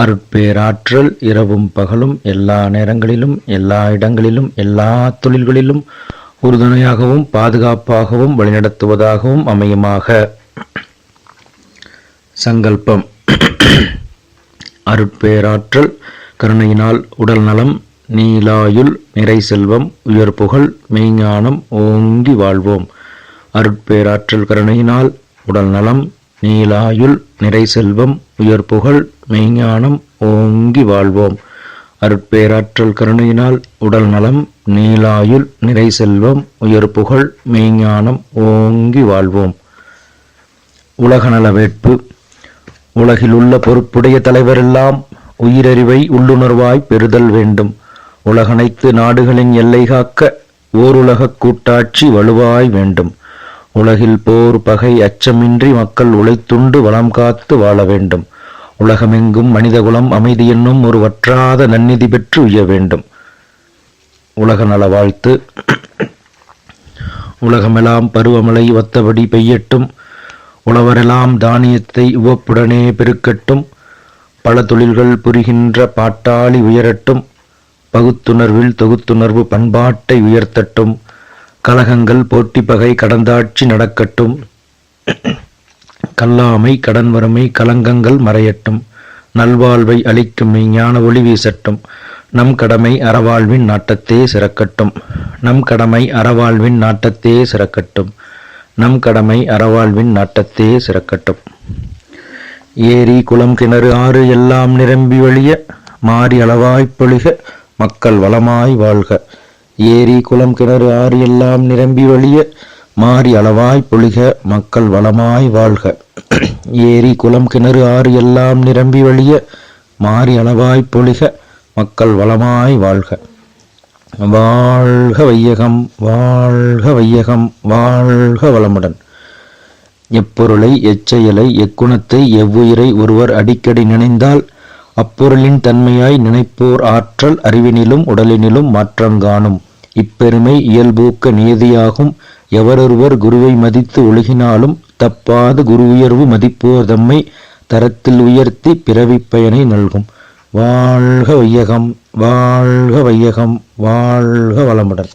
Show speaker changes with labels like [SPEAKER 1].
[SPEAKER 1] அருட்பேராற்றல் இரவும் பகலும் எல்லா நேரங்களிலும் எல்லா இடங்களிலும் எல்லா தொழில்களிலும் உறுதுணையாகவும் பாதுகாப்பாகவும் வழிநடத்துவதாகவும் அமையுமாக. சங்கல்பம். அருட்பேராற்றல் கருணையினால் உடல் நலம் நீலாயுள் நிறை செல்வம் உயர் புகழ் மெய்ஞானம் ஓங்கி வாழ்வோம். அருட்பேராற்றல் கருணையினால் உடல் நலம் நீலாயுள் நிறை செல்வம் உயர் புகழ் மெய்ஞானம் ஓங்கி வாழ்வோம். அருட்பேராற்றல் கருணையினால் உடல் நலம் நீலாயுள் நிறை செல்வம் உயர் புகழ் மெய்ஞானம் ஓங்கி வாழ்வோம். உலகநல வேட்பு. உலகிலுள்ள பொறுப்புடைய தலைவரெல்லாம் உயிரறிவை உள்ளுணர்வாய் பெறுதல் வேண்டும். உலகனைத்து நாடுகளின் எல்லை காக்க ஓருலகக் கூட்டாட்சி வலுவாய் வேண்டும். உலகில் போர் பகை அச்சமின்றி மக்கள் உழைத்துண்டு வளம் காத்து வாழ வேண்டும். உலகமெங்கும் மனிதகுலம் அமைதி என்னும் ஒரு வற்றாத நன்னிதி பெற்று உய்ய வேண்டும். உலக நல வாழ்த்து. உலகமெல்லாம் பருவமழை ஒத்தபடி பெய்யட்டும். உழவரெல்லாம் தானியத்தை உவப்புடனே பெருக்கட்டும். பல தொழில்கள் புரிகின்ற பாட்டாளி உயரட்டும். பகுத்துணர்வில் தொகுத்துணர்வு பண்பாட்டை உயர்த்தட்டும். கலகங்கள் போட்டி பகை கடந்தாட்சி நடக்கட்டும். கல்லாமை கடன் வறுமை கலங்கங்கள் மறையட்டும். நல்வாழ்வை அளிக்கும் மெய்ஞான ஒளி வீசட்டும். நம் கடமை அறவாழ்வின் நாட்டத்தே சிறக்கட்டும். நம் கடமை அறவாழ்வின் நாட்டத்தே சிறக்கட்டும். நம் கடமை அறவாழ்வின் நாட்டத்தே சிறக்கட்டும். ஏரி குளம் கிணறு ஆறு எல்லாம் நிரம்பி வழிய மாறி அளவாய்ப்பொழிக மக்கள் வளமாய் வாழ்க. ஏரி குளம் கிணறு ஆறு எல்லாம் நிரம்பி வழிய மாறி அளவாய் பொழிக மக்கள் வளமாய் வாழ்க. ஏரி குளம் கிணறு ஆறு எல்லாம் நிரம்பி வழிய மாறி அளவாய் பொழிக மக்கள் வளமாய் வாழ்க. வாழ்க வையகம் வாழ்க வையகம் வாழ்க வளமுடன். எப்பொருளை எச்செயலை எக்குணத்தை எவ்வுயிரை ஒருவர் அடிக்கடி நினைந்தால் அப்பொருளின் தன்மையாய் நினைப்போர் ஆற்றல் அறிவினிலும் உடலினிலும் மாற்றம் காணும். இப்பெருமை இயல்பூக்க நியதியாகும் எவரொருவர் குருவை மதித்து ஒழுகினாலும் தப்பாது குரு உயர்வு மதிப்போர் தம்மை தரத்தில் உயர்த்தி பிறவிப் பயனை நல்கும். வாழ்க வையகம் வாழ்க வையகம் வாழ்க வளமுடன்.